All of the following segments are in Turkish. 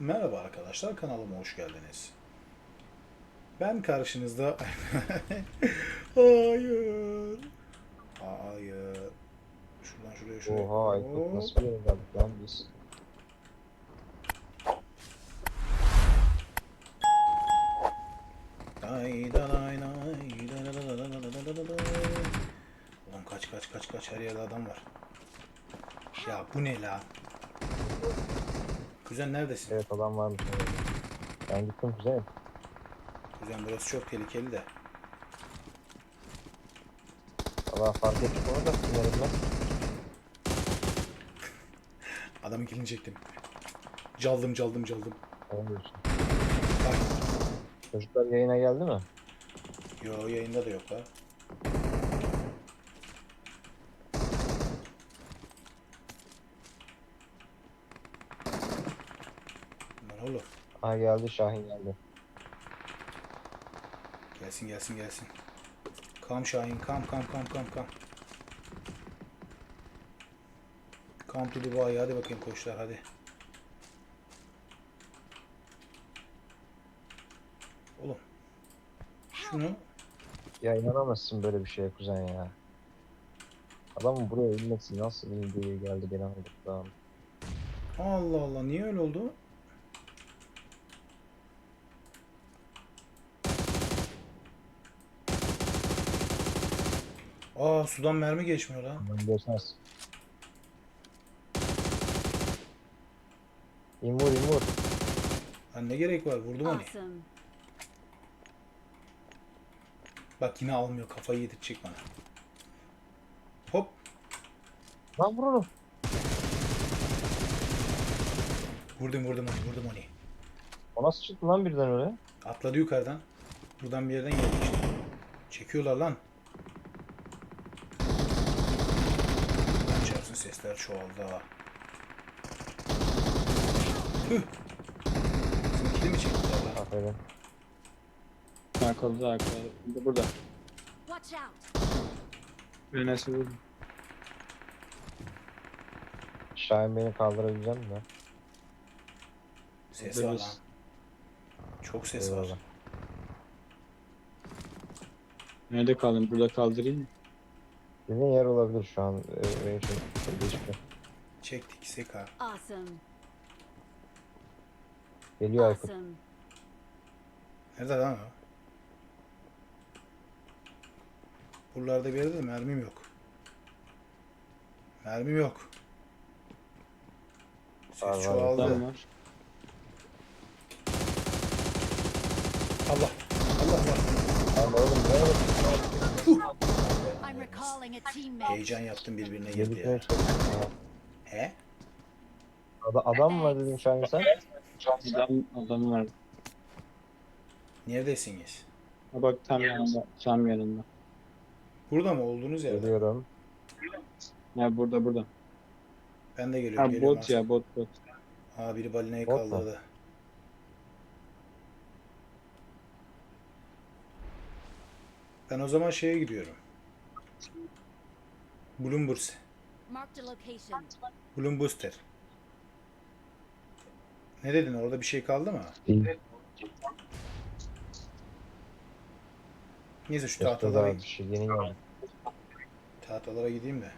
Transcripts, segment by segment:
Merhaba arkadaşlar, kanalıma hoş geldiniz. Ben karşınızda... Hayır. Hayır. Şuradan şuraya şuraya. Oha Aykut nasıl bir evladık lan biz. Ulan kaç kaç kaç kaç her yerde adam var. Ya bu ne la? Kuzen neredesin? Evet adam varmış. evet. Ben gittim kuzenim. Kuzen burası çok tehlikeli de. Allah fark ettik onu da sinirlenmez. Adamın kilini çektim. Caldım caldım caldım. Olmuyorsun. Bak. Çocuklar yayına geldi mi? Yo yayında da yok ha. Lan oğlum. Ha geldi Şahin geldi. Gelsin gelsin gelsin. Kam Şahin kam kam kam kam kam. Come to Dubai hadi bakayım koçlar hadi. Oğlum. Şunu Ya inanamazsın böyle bir şeye kuzen ya. Adamın buraya inmesi nasıl diye geldi beni aldık. Allah Allah niye öyle oldu? Aa sudan mermi geçmiyor lan. Ben görseniz. İmur imur. Lan ne gerek var vurdum onu. Awesome. Bak yine almıyor kafayı yedirtecek bana. Hop Lan vur onu. vurdum vurdum onu vurdum onu. O nasıl çıktı lan birden öyle? Atladı yukarıdan. Buradan bir yerden geldi işte. Çekiyorlar. Lan sesler çoğaldı ha. Tüh. Bizimkini mi çektiler lan? Aferin. Arkalı arkalı. Burada burada. Watch out. Nasıl vurdum? Şahin beni kaldırabilecek mi? Ses var lan. Çok ses var. Eyvallah. Nerede kaldın? Burada kaldırayım mı? Dediğin yer olabilir şu an. e, Benim için değişik. Çektik Seka. Awesome. Geliyor Aykut. Awesome. Nerede lan o? Buralarda bir yerde de mermim yok. Mermim yok. Ses Var, var. çoğaldı. Adam var. Allah. Allah var. Lan oğlum ne oldu? I'm recalling a teammate. Heyecan yaptım birbirine girdi ya. He? Ada- Adam mı var dedin Şahin sen? Adam, adam var. Neredesiniz? Ha bak tam yanında. Tam yanında. Burada mı olduğunuz yerde? Geliyorum. Ya burada burada. Ben de geliyorum. Ha geliyorum bot aslında. ya bot bot. Ha biri balinayı Bot mu? kaldırdı. Ben o zaman şeye gidiyorum. Bloomberg. Marked a location. Bloombuster. Ne dedin orada bir şey kaldı mı? Değil. Neyse şu tahtalara, bir şey yeni geldi. tahtalara gideyim de.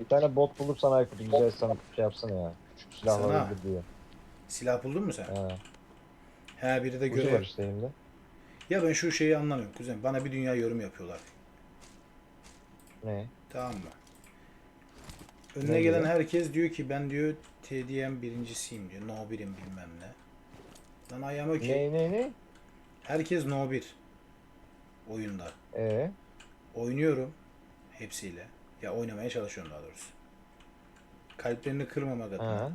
Bir tane bot bulursan Aykut güzel sana şey yapsana ya. Şu silahları Sana? diye. Silah buldun mu sen? He. He biri de görev. işte elimde. Ya ben şu şeyi anlamıyorum kuzen. Bana bir dünya yorum yapıyorlar. Ne? Tamam mı? Önüne Ne gelen diyor? herkes diyor ki ben diyor TDM birincisiyim diyor. No birim bilmem ne. Lan ayağım okey. Ne ne ne? Herkes no 1 oyunda. Ee? Oynuyorum hepsiyle. Ya oynamaya çalışıyorum daha doğrusu. Kalplerini kırmamak adına. Ha.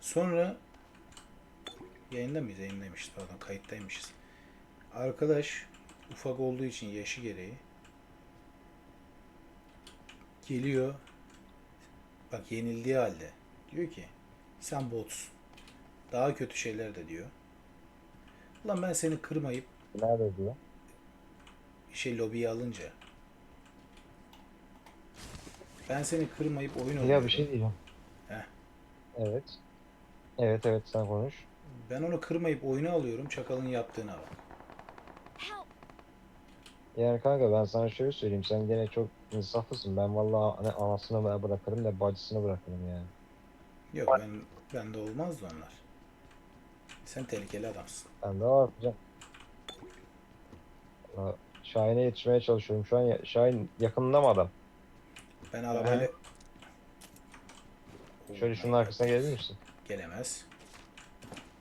Sonra yayında mıyız? Yayındaymışız pardon kayıttaymışız. Arkadaş ufak olduğu için yaşı gereği geliyor bak yenildiği halde diyor ki sen botsun. Daha kötü şeyler de diyor. Ulan ben seni kırmayıp Nerede diyor? şey lobiye alınca ben seni kırmayıp oyun Ya oynuyorum. bir şey diyeceğim. Heh. Evet. Evet evet sen konuş. Ben onu kırmayıp oyuna alıyorum. Çakalın yaptığına bak. Help! Yani kanka ben sana şöyle söyleyeyim. Sen gene çok insaflısın. Ben vallahi hani anasını ben bırakırım da bacısını bırakırım yani. Yok ben bende olmazdı onlar. Sen tehlikeli adamsın. Ben de var yapacağım. Valla Şahin'e yetişmeye çalışıyorum. Şu an ya- Şahin yakınında mı adam? Ben arabayla... Şöyle şunun arkasına gelir misin? Gelemez.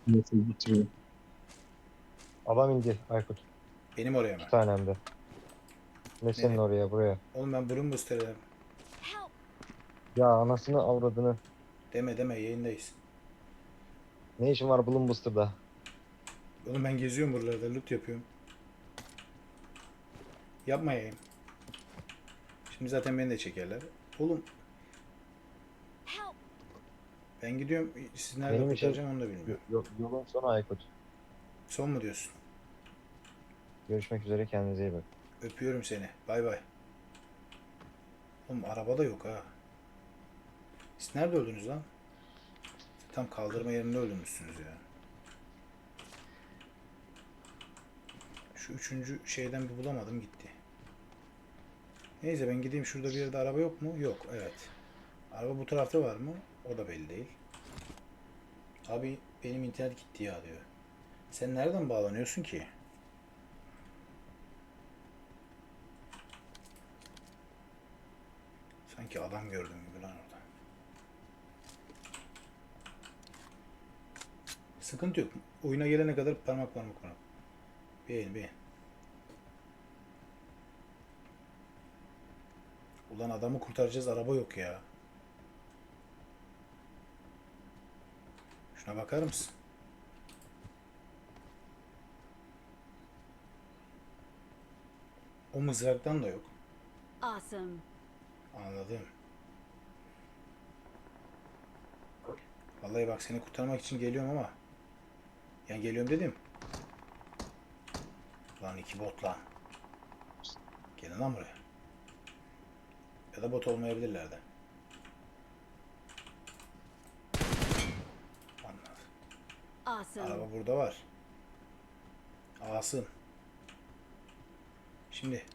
Nasıl bitiriyor? Adam indi Aykut. Benim oraya mı? Bir tane hem de. Ne senin Evet. oraya buraya. Oğlum ben burun booster'ım. Ya anasını avradını. Deme deme yayındayız. Ne işin var Bloombuster'da? Oğlum ben geziyorum buralarda loot yapıyorum. Yapmayayım. Şimdi zaten beni de çekerler. Oğlum ben gidiyorum. Siz nerede Benim için- kurtaracağım onu da bilmiyorum. Yok yolun sonu Aykut. Son mu diyorsun? Görüşmek üzere kendinize iyi bakın. Öpüyorum seni. Bay bay. Oğlum araba da yok ha. Siz nerede öldünüz lan? Tam kaldırma yerinde öldürmüşsünüz ya. Şu üçüncü şeyden bir bulamadım gitti. Neyse ben gideyim şurada bir yerde araba yok mu? Yok evet. Araba bu tarafta var mı? O da belli değil. Abi benim internet gitti ya diyor. Sen nereden bağlanıyorsun ki? Adam gördüm gibi lan orada. Sıkıntı yok. Oyuna gelene kadar parmak parmak parmak. Beğen beğen. Ulan adamı kurtaracağız araba yok ya. Şuna bakar mısın? O mızraktan da yok. Awesome. Anladım. Vallahi bak seni kurtarmak için geliyorum ama. Yani geliyorum dedim. Lan iki bot lan. Gelin lan buraya. Ya da bot olmayabilirler de. Anladım. Araba burada var. Asın. Şimdi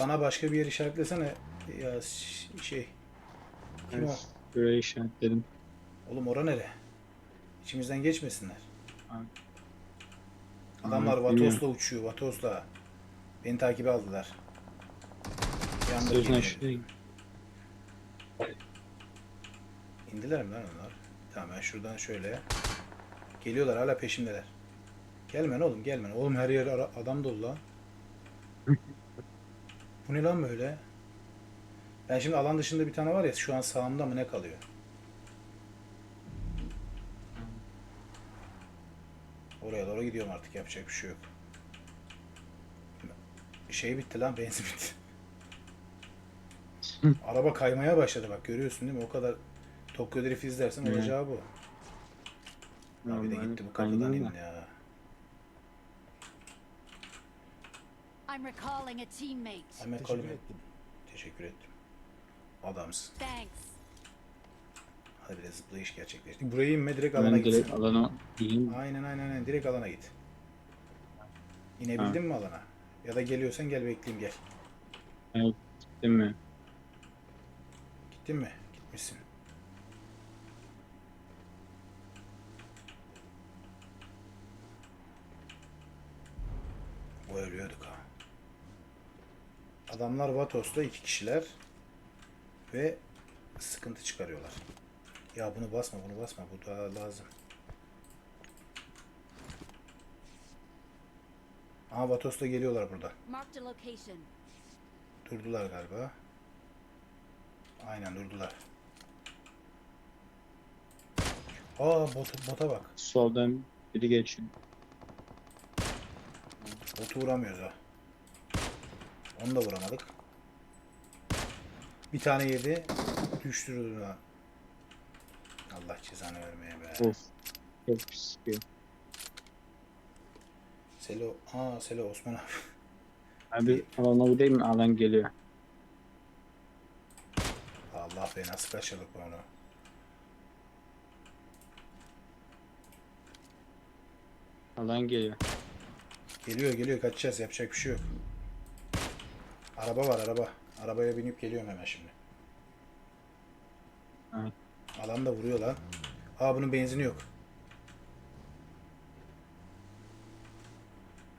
bana başka bir yer işaretlesene ya şey. Kim o? Burayı işaretledim. Oğlum ora nere? İçimizden geçmesinler. Adamlar Vatos'la uçuyor, Vatos'la. Beni takibe aldılar. Yandık Sözün yine. İndiler mi lan onlar? Tamam ben şuradan şöyle. Geliyorlar hala peşimdeler. Gelmen oğlum gelmen. Oğlum her yer ara- adam dolu lan. Bu ne lan böyle? Ben şimdi alan dışında bir tane var ya şu an sağımda mı ne kalıyor? Oraya doğru gidiyorum artık yapacak bir şey yok. Şey bitti lan benzin bitti. Araba kaymaya başladı bak görüyorsun değil mi? O kadar Tokyo Drift izlersen olacağı bu. Abi de gitti bu kapıdan kaynağı in da. ya. I'm recalling a teammate. Teşekkür ettim. Teşekkür ettim. Adamsın. Thanks. Hadi de zıplayış gerçekleşti. Buraya inme direkt alana Ben git. direkt alana gideyim. Aynen aynen aynen direkt alana git. İnebildin mi alana? Ya da geliyorsan gel bekleyeyim gel. Değil mi? Gittin mi? Gitmişsin. O ölüyorduk ha. Adamlar Vatos'ta iki kişiler ve sıkıntı çıkarıyorlar. Ya bunu basma bunu basma bu daha lazım. Aha Vatos'ta geliyorlar burada. Durdular galiba. Aynen durdular. Aa bot, bota bak. Soldan biri geçiyor. Botu vuramıyoruz ha. Onu da vuramadık. Bir tane yedi. Düştürdü lan. Allah cezanı vermeye be. Of. Çok pis bir. Selo, aa Selo Osman abi. Abi alana gideyim? Alan geliyor. Allah be nasıl kaçırdık onu. Alan geliyor. Geliyor geliyor kaçacağız yapacak bir şey yok. Araba var araba. Arabaya binip geliyorum hemen şimdi. Evet. Alan da vuruyor lan. Aa bunun benzini yok.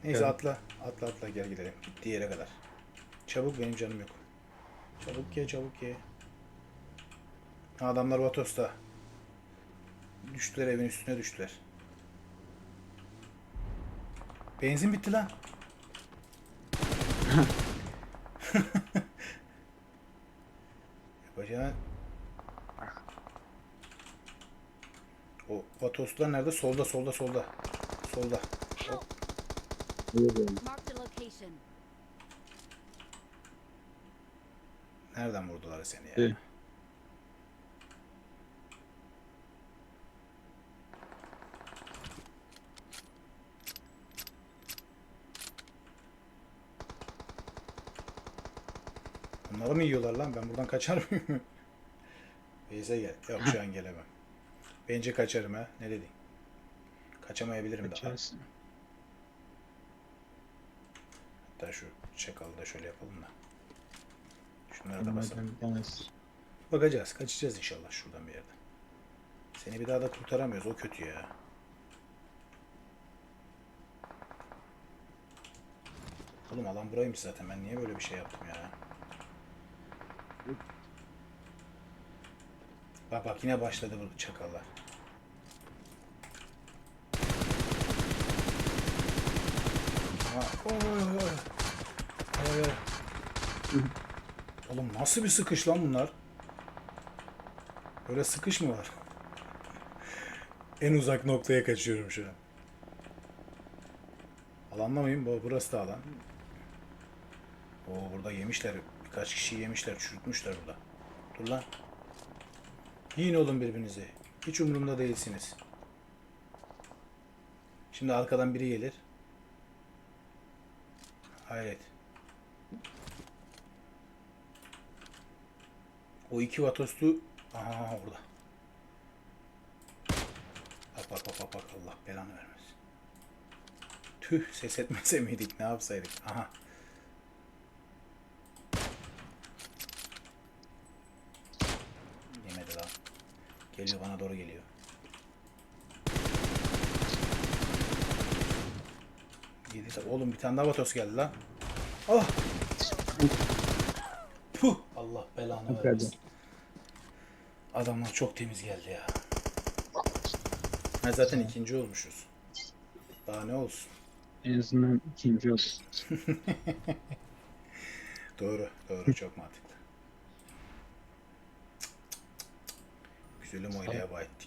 Neyse Evet. atla. Atla atla gel gidelim. Gittiği yere kadar. Çabuk benim canım yok. Çabuk ye çabuk ye. Adamlar Vatos'ta. Düştüler evin üstüne düştüler. Benzin bitti lan. Yapacağın... O Vatoslar nerede? Solda solda solda. Solda. Nereden vurdular seni ya? Evet. Bunları mı yiyorlar lan? Ben buradan kaçar mıyım? Beyze gel. Yok şu an gelemem. Bence kaçarım ha. Ne dedin? Kaçamayabilirim daha. Kaçarsın. Hatta şu çakalı da şöyle yapalım da. Şunları da basalım. Bakacağız. Kaçacağız inşallah şuradan bir yerden. Seni bir daha da kurtaramıyoruz. O kötü ya. Oğlum alan buraymış zaten. Ben niye böyle bir şey yaptım ya? Bak bak yine başladı bu çakallar. Oy. Oğlum nasıl bir sıkış lan bunlar? Böyle sıkış mı var? en uzak noktaya kaçıyorum şu an. Alanda mıyım? Bu- Burası da alan. Oo burada yemişler. Birkaç kişi yemişler, çürütmüşler burada. Dur lan. Yiyin oğlum birbirinizi. Hiç umurumda değilsiniz. Şimdi arkadan biri gelir. Hayret. O iki vatoslu aha orada. Bak bak bak bak Allah belanı vermesin. Tüh ses etmese miydik ne yapsaydık? Aha. Yemedi lan. Geliyor bana doğru geliyor. Yedi tabi. Oğlum bir tane daha vatos geldi lan. Ah! Puh! Allah belanı Hadi. vermesin. Adamlar çok temiz geldi ya. Ha, zaten ikinci olmuşuz. Daha ne olsun? En azından ikinci olsun. Doğru, doğru çok mantıklı. Güzelim oynaya ettik ya.